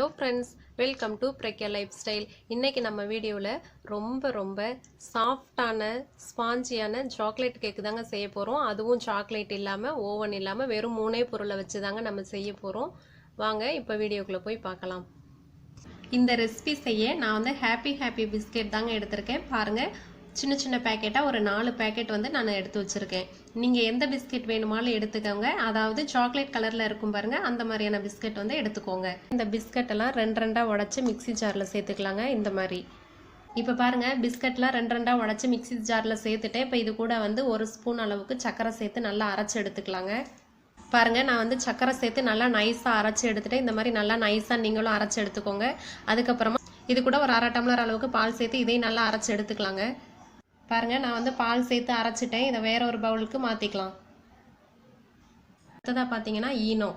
Hello friends welcome to Pragya lifestyle இன்றைக்கி நம்ம வீடியோவில் ரொம்ப ரொம்ப சாஃப்டான ஸ்பாஞ்சியான சாக்லேட் கேக்கு தாங்க செய்ய போகிறோம் அதுவும் சாக்லேட் இல்லாமல் ஓவன் இல்லாமல் வெறும் மூணே பொருளை வச்சு தாங்க நம்ம செய்ய போகிறோம் வாங்க இப்போ வீடியோக்குள்ளே போய் பார்க்கலாம். இந்த ரெசிபி செய்ய நான் வந்து ஹாப்பி ஹாப்பி பிஸ்கெட் தாங்க எடுத்திருக்கேன். பாருங்கள் சின்ன சின்ன பேக்கெட்டாக ஒரு நாலு பேக்கெட் வந்து நான் எடுத்து வச்சுருக்கேன். நீங்கள் எந்த பிஸ்கெட் வேணுமாலும் எடுத்துக்கோங்க. அதாவது சாக்லேட் கலரில் இருக்கும் பாருங்கள் அந்த மாதிரியான பிஸ்கெட் வந்து எடுத்துக்கோங்க. இந்த பிஸ்கெட்டெல்லாம் ரெண்டு ரெண்டாக உடச்சி மிக்ஸி ஜாரில் சேர்த்துக்கலாங்க இந்த மாதிரி. இப்போ பாருங்கள் பிஸ்கட்லாம் ரெண்டு ரெண்டாக உடச்சி மிக்ஸி ஜாரில் சேர்த்துட்டேன் இப்போ இது கூட வந்து ஒரு ஸ்பூன் அளவுக்கு சக்கரை சேர்த்து நல்லா அரைச்சி எடுத்துக்கலாங்க. பாருங்கள் நான் வந்து சக்கரை சேர்த்து நல்லா நைஸாக அரைச்சி எடுத்துகிட்டு இந்த மாதிரி நல்லா நைஸாக நீங்களும் அரைச்சி எடுத்துக்கோங்க. அதுக்கப்புறமா இது கூட ஒரு அரை டம்ளர் அளவுக்கு பால் சேர்த்து இதையும் நல்லா அரைச்சி எடுத்துக்கலாங்க. பாருங்கள் நான் வந்து பால் சேர்த்து அரைச்சிட்டேன். இதை வேற ஒரு பவுலுக்கு மாற்றிக்கலாம் அடுத்ததாக பார்த்தீங்கன்னா ஈனோ.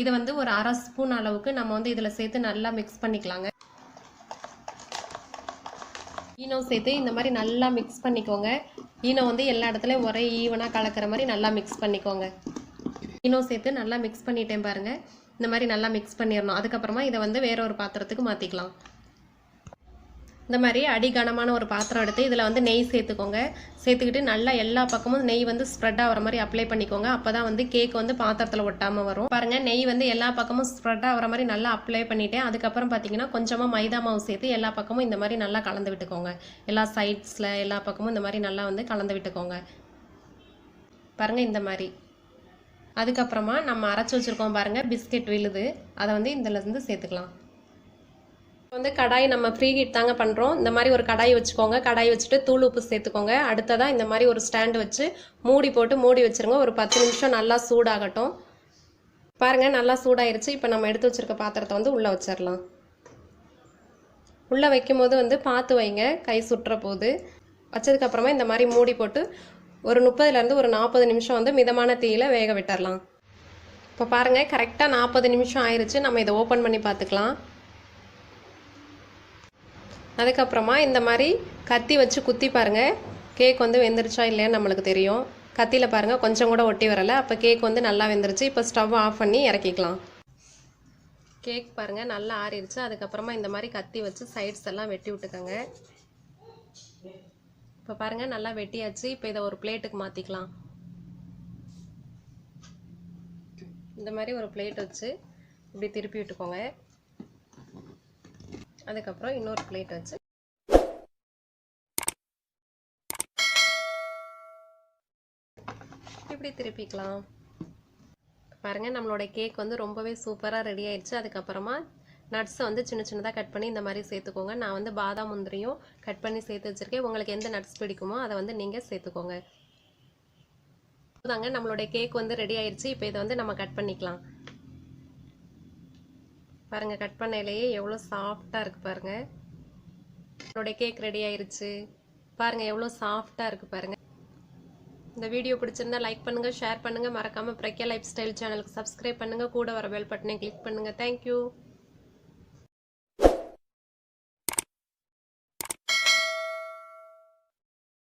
இது வந்து ஒரு அரை ஸ்பூன் அளவுக்கு நம்ம வந்து இதில் சேர்த்து நல்லா மிக்ஸ் பண்ணிக்கலாங்க. ஈனோ சேர்த்து இந்த மாதிரி நல்லா மிக்ஸ் பண்ணிக்கோங்க. ஈனோ வந்து எல்லா இடத்துலையும் ஒரே ஈவனாக கலக்கிற மாதிரி நல்லா மிக்ஸ் பண்ணிக்கோங்க. ஈனோ சேர்த்து நல்லா மிக்ஸ் பண்ணிட்டேன் பாருங்கள் இந்த மாதிரி நல்லா மிக்ஸ் பண்ணிடணும். அதுக்கப்புறமா இதை வந்து வேற ஒரு பாத்திரத்துக்கு மாற்றிக்கலாம் இந்த மாதிரி அடிகனமான ஒரு பாத்திரம் எடுத்து இதில் வந்து நெய் சேர்த்துக்கோங்க. சேர்த்துக்கிட்டு நல்லா எல்லா பக்கமும் நெய் வந்து ஸ்ப்ரெட் ஆகிற மாதிரி அப்ளை பண்ணிக்கோங்க. அப்போ தான் வந்து கேக் வந்து பாத்திரத்தில் ஒட்டாமல் வரும். பாருங்கள் நெய் வந்து எல்லா பக்கமும் ஸ்ப்ரெட் ஆகிற மாதிரி நல்லா அப்ளை பண்ணிவிட்டேன் அதுக்கப்புறம் பார்த்தீங்கன்னா கொஞ்சமாக மைதா மாவு சேர்த்து எல்லா பக்கமும் இந்த மாதிரி நல்லா கலந்து விட்டுக்கோங்க. எல்லா சைட்ஸில் எல்லா பக்கமும் இந்த மாதிரி நல்லா வந்து கலந்து விட்டுக்கோங்க. பாருங்கள் இந்த மாதிரி. அதுக்கப்புறமா நம்ம அரைச்சி வச்சுருக்கோம் பாருங்கள் பிஸ்கெட் விழுது. அதை வந்து இதிலேருந்து சேர்த்துக்கலாம். வந்து கடாய் நம்ம ஃப்ரீ ஹீட் தாங்க பண்ணுறோம் இந்த மாதிரி ஒரு கடாய் வச்சுக்கோங்க. கடாய் வச்சுட்டு தூள் உப்பு சேர்த்துக்கோங்க. அடுத்ததாக இந்த மாதிரி ஒரு ஸ்டாண்டு வச்சு மூடி போட்டு மூடி வச்சுருங்க. ஒரு பத்து நிமிஷம் நல்லா சூடாகட்டும். பாருங்கள் நல்லா சூடாயிருச்சு. இப்போ நம்ம எடுத்து வச்சுருக்க பாத்திரத்தை வந்து உள்ளே வச்சிடலாம் உள்ளே வைக்கும்போது வந்து பார்த்து வைங்க. கை சுட்டுற போது. வச்சதுக்கப்புறமா இந்த மாதிரி மூடி போட்டு ஒரு முப்பதுலேருந்து ஒரு நாற்பது நிமிஷம் வந்து மிதமான தீயில் வேக விட்டுறலாம் இப்போ பாருங்கள் கரெக்டாக நாற்பது நிமிஷம் ஆயிடுச்சு நம்ம இதை ஓப்பன் பண்ணி பார்த்துக்கலாம். அதுக்கப்புறமா இந்த மாதிரி கத்தி வச்சு குத்தி பாருங்கள் கேக் வந்து வெந்துருச்சா இல்லையான்னு நம்மளுக்கு தெரியும். கத்தியில் பாருங்கள் கொஞ்சம் கூட ஒட்டி வரலை. அப்போ கேக் வந்து நல்லா வெந்துருச்சு. இப்போ ஸ்டவ் ஆஃப் பண்ணி இறக்கிக்கலாம். கேக் பாருங்கள் நல்லா ஆறிடுச்சு. அதுக்கப்புறமா இந்த மாதிரி கத்தி வச்சு சைட்ஸ் எல்லாம் வெட்டி விட்டுக்கோங்க. இப்போ பாருங்கள் நல்லா வெட்டியாச்சு. இப்போ இதை ஒரு பிளேட்டுக்கு மாற்றிக்கலாம் இந்த மாதிரி ஒரு பிளேட் வச்சு இப்படி திருப்பி விட்டுக்கோங்க. அதுக்கப்புறம் இன்னொரு பிளேட் வச்சு இப்படி திருப்பிக்கலாம். பாருங்கள் நம்மளோட கேக் வந்து ரொம்பவே சூப்பராக ரெடி ஆயிடுச்சு. அதுக்கப்புறமா நட்ஸை வந்து சின்ன சின்னதாக கட் பண்ணி இந்த மாதிரி சேர்த்துக்கோங்க. நான் வந்து பாதாம் முந்திரியும் கட் பண்ணி சேர்த்து வச்சுருக்கேன். உங்களுக்கு எந்த நட்ஸ் பிடிக்குமோ அதை வந்து நீங்கள் சேர்த்துக்கோங்க. தாங்க நம்மளோட கேக் வந்து ரெடி ஆயிடுச்சு. இப்போ இதை வந்து நம்ம கட் பண்ணிக்கலாம். பாருங்க கட் பண்ணையிலேயே எவ்வளோ சாஃப்டாக இருக்குது பாருங்கள் என்னோட கேக் ரெடி ஆயிருச்சு. பாருங்கள் எவ்வளோ சாஃப்டாக இருக்குது பாருங்கள் இந்த வீடியோ பிடிச்சிருந்தா லைக் பண்ணுங்கள் ஷேர் பண்ணுங்க. மறக்காமல் பிரக்யா லைஃப் ஸ்டைல் சேனலுக்கு சப்ஸ்கிரைப் பண்ணுங்கள் கூட வர பெல் பட்டனை கிளிக் பண்ணுங்கள் தேங்க்யூ